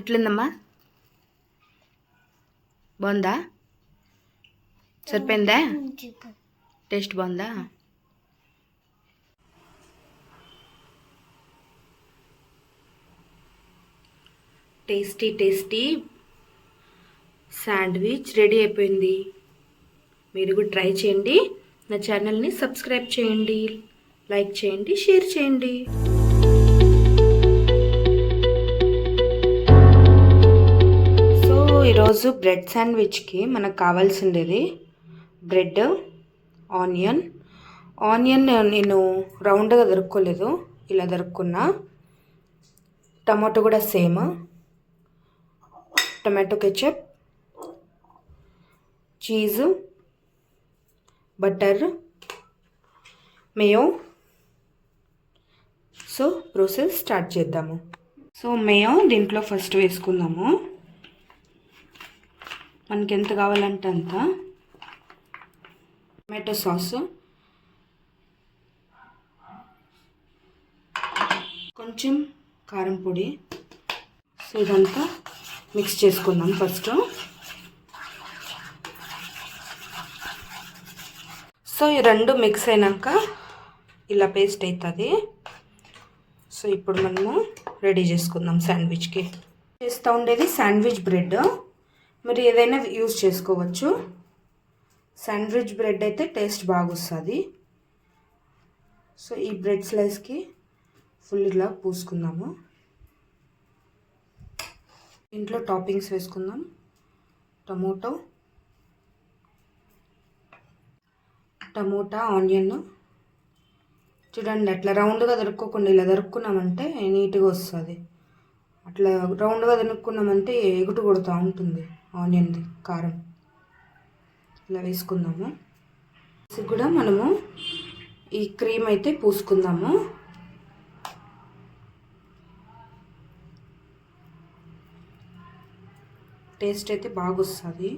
ఎట్లుందమ్మా? బాగుందా? సరిపోయిందా? టేస్ట్ బాగుందా? టేస్టీ టేస్టీ శాండ్విచ్ రెడీ అయిపోయింది. మీరు కూడా ట్రై చేయండి. నా ఛానల్ని సబ్స్క్రైబ్ చేయండి లైక్ చేయండి షేర్ చేయండి. ఈరోజు బ్రెడ్ శాండ్విచ్కి మనకు కావాల్సిండేది బ్రెడ్ ఆనియన్. ఆనియన్ నేను రౌండ్గా దొరుక్కోలేదు ఇలా దొరుకున్నా టమాటో కూడా same. Tomato ketchup cheese butter mayo. So process start చేద్దాము. సో మేయో దీంట్లో ఫస్ట్ వేసుకుందాము. మనకి ఎంత కావాలంటే అంత. Tomato sauce. కొంచెం కారం పొడి. సో ఇదంతా మిక్స్ చేసుకుందాం ఫస్ట్. సో ఈ రెండు మిక్స్ అయినాక ఇలా పేస్ట్ అవుతుంది సో ఇప్పుడు మనము రెడీ చేసుకుందాం శాండ్విచ్కి చేస్తూ ఉండేది శాండ్విచ్ బ్రెడ్ మీరు ఏదైనా యూజ్ చేసుకోవచ్చు. శాండ్విచ్ బ్రెడ్ అయితే టేస్ట్ బాగా వస్తుంది సో ఈ బ్రెడ్ స్లైస్కి ఫుల్ ఇలా పూసుకుందాము. ఇంట్లో టాపింగ్స్ వేసుకుందాం. Tomato tomato onion. చూడండి అట్లా రౌండ్గా దొరుక్కోకుండా ఇలా దొరుకున్నామంటే నీట్గా వస్తుంది. అట్లా రౌండ్గా తినుక్కున్నామంటే ఎగుటు కొడుతూ ఉంటుంది. ఆనియన్ది కారం. ఇలా వేసుకుందాము. ఇది కూడా మనము ఈ క్రీమ్ అయితే పూసుకుందాము. టేస్ట్ అయితే బాగా వస్తుంది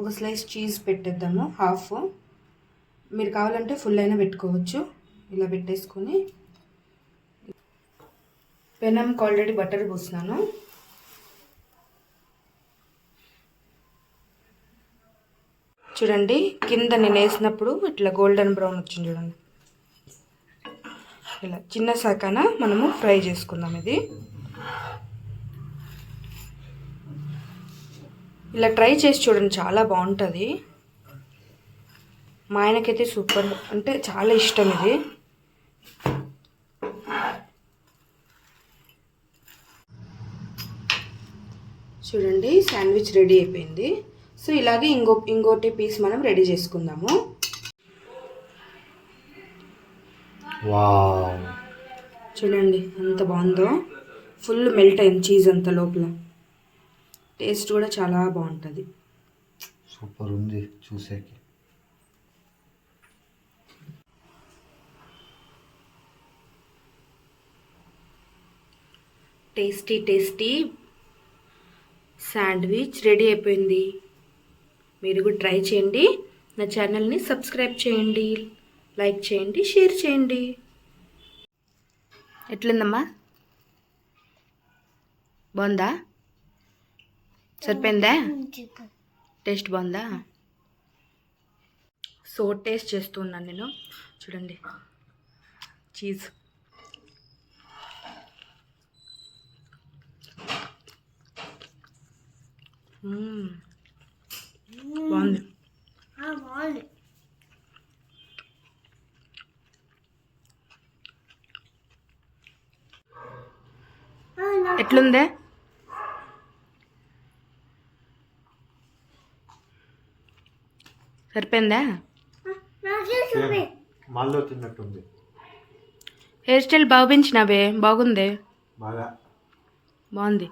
ఒక స్లైస్ చీజ్ పెట్టేద్దాము హాఫ్. మీరు కావాలంటే ఫుల్ అయినా పెట్టుకోవచ్చు. ఇలా పెట్టేసుకొని పెనంకి ఆల్రెడీ బటర్ పూసినాను. చూడండి కింద నేను వేసినప్పుడు ఇట్లా గోల్డెన్ బ్రౌన్ వచ్చింది చూడండి. ఇలా చిన్న శాఖన మనము ఫ్రై చేసుకుందాం ఇది. ఇలా ట్రై చేసి చూడండి చాలా బాగుంటుంది. మా ఆయనకైతే సూపర్ అంటే చాలా ఇష్టం ఇది. చూడండి శాండ్విచ్ రెడీ అయిపోయింది. సో ఇలాగే ఇంకో ఇంకోటి పీస్ మనం రెడీ చేసుకుందాము. వావ్. చూడండి ఎంత బాగుందో. ఫుల్ మెల్ట్ అయింది చీజ్ అంతా లోపల. టేస్ట్ కూడా చాలా బాగుంటుంది. సూపర్ ఉంది చూసేకి. టేస్టీ టేస్టీ శాండ్విచ్ రెడీ అయిపోయింది. మీరు కూడా ట్రై చేయండి. నా ఛానల్ని సబ్స్క్రైబ్ చేయండి. లైక్ చేయండి షేర్ చేయండి. ఎట్లుందమ్మా? బాగుందా? సరిపోయిందా? టేస్ట్ బాగుందా? సో టేస్ట్ చేస్తున్నాను నేను. చూడండి. చీజ్. మ్మ్. బాగుంది. ఎట్లుందే? సరిపోయిందా? మళ్ళీ తిన్నట్టుంది. హెయిర్ స్టైల్ బాగా పెంచినావే బాగుంది? బాగా. బాగుంది.